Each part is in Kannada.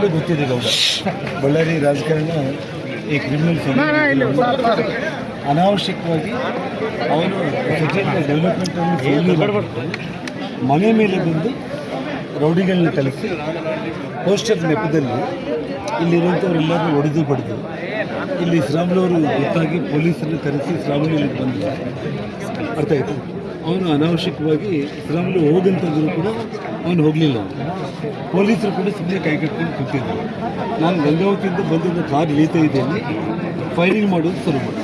ಈಗಲೂ ಗೊತ್ತಿದೆ ಗೌಡ ಬಳ್ಳಾರಿ ರಾಜಕಾರಣ ಈ ಕ್ರಿಮಿನಲ್ ಅನಾವಶ್ಯಕವಾಗಿ ಅವನು ಸೊಸೈಟಿ ಡೆವಲಪ್ಮೆಂಟನ್ನು ಫೇಲ್ಯೂರ್ ಮನೆ ಮೇಲೆ ಬಂದು ರೌಡಿಗಳನ್ನ ಕಲಿಸಿ ಪೋಸ್ಟರ್ ನೆಪದಲ್ಲಿ ಇಲ್ಲಿರುವಂಥವರೆಲ್ಲರನ್ನೂ ಹೊಡೆದು ಬಡಿದು ಇಲ್ಲಿ ಶ್ರಾಮ್ಲವರು ಗೊತ್ತಾಗಿ ಪೊಲೀಸರನ್ನು ಕರೆಸಿ ಶ್ರಾಮ್ಲು ಇಲ್ಲಿಗೆ ಬಂದಿಲ್ಲ ಅರ್ಥ ಆಯಿತು ಅವನು ಅನಾವಶ್ಯಕವಾಗಿ ಇಸ್ಲಾಮಲ್ಲಿ ಹೋಗಂತಂದ್ರು ಕೂಡ ಅವನು ಹೋಗಲಿಲ್ಲ. ಪೊಲೀಸರು ಕೂಡ ಸುಮ್ಮನೆ ಕೈ ಕಟ್ಕೊಂಡು ಕೂತಿದ್ದರು ನಾನು ಗಂಗಾವತಿಯಿಂದ ಬಂದಿದ್ದ ಕಾರ್ ಲೀತಾ ಇದ್ದೇನೆ. ಫೈರಿಂಗ್ ಮಾಡೋದು ಶುರು ಮಾಡಿ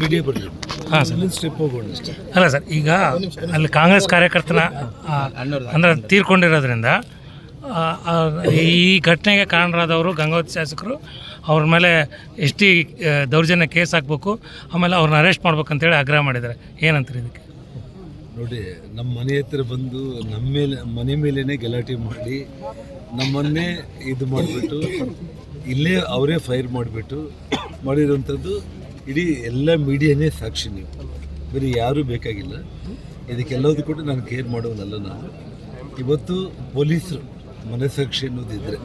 ಮೀಡಿಯಾ ಬರಲಿ. ಹಾಂ ಸರ್. ಸ್ಟೆಪ್ ಹೋಗೋಣ ಅಲ್ಲ ಸರ್ ಈಗ ಅಲ್ಲಿ ಕಾಂಗ್ರೆಸ್ ಕಾರ್ಯಕರ್ತನ ಅಂದ್ರೆ ತೀರ್ಕೊಂಡಿರೋದ್ರಿಂದ ಈ ಘಟನೆಗೆ ಕಾರಣರಾದವರು ಗಂಗಾವತಿ ಶಾಸಕರು ಅವ್ರ ಮೇಲೆ ಎಸ್ ಟಿ ದೌರ್ಜನ್ಯ ಕೇಸ್ ಹಾಕಬೇಕು, ಆಮೇಲೆ ಅವ್ರನ್ನ ಅರೆಸ್ಟ್ ಮಾಡ್ಬೇಕಂತೇಳಿ ಆಗ್ರಹ ಮಾಡಿದ್ದಾರೆ. ಏನಂತಾರೆ ಇದಕ್ಕೆ? ನೋಡಿ ನಮ್ಮ ಮನೆ ಹತ್ರ ಬಂದು ನಮ್ಮ ಮೇಲೆ, ಮನೆ ಮೇಲೇ ಗಲಾಟೆ ಮಾಡಿ, ನಮ್ಮನ್ನೇ ಇದು ಮಾಡಿಬಿಟ್ಟು, ಇಲ್ಲೇ ಅವರೇ ಫೈರ್ ಮಾಡಿಬಿಟ್ಟು ಮಾಡಿರೋಂಥದ್ದು ಇಡೀ ಎಲ್ಲ ಮೀಡಿಯಾನೇ ಸಾಕ್ಷಿ ನೀವು. ಬೇರೆ ಯಾರೂ ಬೇಕಾಗಿಲ್ಲ. ಇದಕ್ಕೆಲ್ಲದೂ ಕೂಡ ನಾನು ಕೇರ್ ಮಾಡೋದಲ್ಲ ನಾನು. ಇವತ್ತು ಪೊಲೀಸರು ಮನಸ್ಸಾಕ್ಷಿ ಅನ್ನೋದಿದ್ರೆ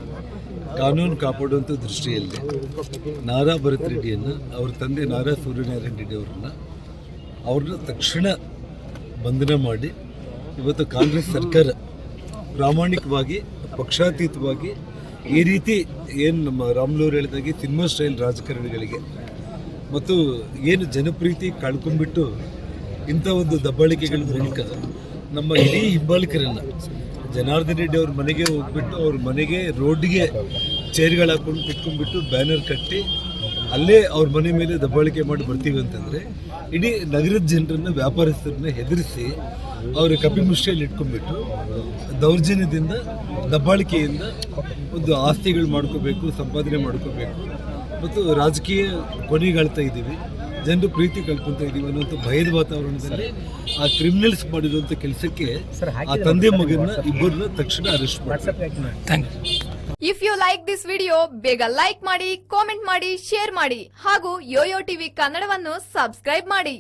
ಕಾನೂನು ಕಾಪಾಡುವಂಥ ದೃಷ್ಟಿಯಲ್ಲಿ ನಾರಾ ಭರತ್ ರೆಡ್ಡಿಯನ್ನು, ಅವ್ರ ತಂದೆ ನಾರಾ ಸೂರ್ಯನಾರಾಯಣ ರೆಡ್ಡಿ ಅವರನ್ನು ಅವ್ರನ್ನ ತಕ್ಷಣ ಬಂಧನ ಮಾಡಿ ಇವತ್ತು ಕಾಂಗ್ರೆಸ್ ಸರ್ಕಾರ ಪ್ರಾಮಾಣಿಕವಾಗಿ, ಪಕ್ಷಾತೀತವಾಗಿ ಈ ರೀತಿ ಏನು ನಮ್ಮ ರಾಮ್ಲೂರ್ ಹೇಳಿದಾಗೆ ಸಿನಿಮಾ ಸ್ಟೈಲ್ ರಾಜಕಾರಣಿಗಳಿಗೆ ಮತ್ತು ಏನು ಜನಪ್ರೀತಿ ಕಳ್ಕೊಂಡ್ಬಿಟ್ಟು ಇಂಥ ಒಂದು ದಬ್ಬಾಳಿಕೆಗಳ ಮೂಲಕ ನಮ್ಮ ಇಡೀ ಹಿಂಬಾಲಿಕರನ್ನು ಜನಾರ್ದನ್ ರೆಡ್ಡಿ ಅವ್ರ ಮನೆಗೆ ಹೋಗ್ಬಿಟ್ಟು ಅವ್ರ ಮನೆಗೆ ರೋಡ್ಗೆ ಚೇರ್ಗಳು ಹಾಕೊಂಡು ಕುತ್ಕೊಂಡ್ಬಿಟ್ಟು ಬ್ಯಾನರ್ ಕಟ್ಟಿ ಅಲ್ಲೇ ಅವ್ರ ಮನೆ ಮೇಲೆ ದಬ್ಬಾಳಿಕೆ ಮಾಡಿ ಬರ್ತೀವಿ ಅಂತಂದರೆ ಇಡೀ ನಗರದ ಜನರನ್ನ ವ್ಯಾಪಾರಸ್ಥರನ್ನ ಹೆದರಿಸಿ ಅವ್ರ ಕಪಿಮುಷ್ಟಿಯಲ್ಲಿ ಇಟ್ಕೊಂಡ್ಬಿಟ್ಟು ದೌರ್ಜನ್ಯದಿಂದ, ದಬ್ಬಾಳಿಕೆಯಿಂದ ಒಂದು ಆಸ್ತಿಗಳು ಮಾಡ್ಕೋಬೇಕು, ಸಂಪಾದನೆ ಮಾಡ್ಕೋಬೇಕು. ಮತ್ತು ರಾಜಕೀಯ ಕೊನೆಗಾಳ್ತಾ ಇದ್ದೀವಿ ಜನರು ಪ್ರೀತಿ ಕಳ್ಕೊತಾ ಇದೀವಿ ಅನ್ನೋಂಥ ಭಯದ ವಾತಾವರಣದಲ್ಲಿ ಆ ಕ್ರಿಮಿನಲ್ಸ್ ಮಾಡಿದಂಥ ಕೆಲಸಕ್ಕೆ ಆ ತಂದೆ ಮಗನ ಇಬ್ಬರನ್ನ ತಕ್ಷಣ ಅರೆಸ್ಟ್ ಮಾಡಿ thank you if you like this video ಬೇಗ ಲೈಕ್ ಮಾಡಿ ಕಾಮೆಂಟ್ ಮಾಡಿ ಶೇರ್ ಮಾಡಿ ಹಾಗೂ ಯೋಯೋ ಟಿವಿ ಕನ್ನಡವನ್ನು ಸಬ್ಸ್ಕ್ರೈಬ್ ಮಾಡಿ.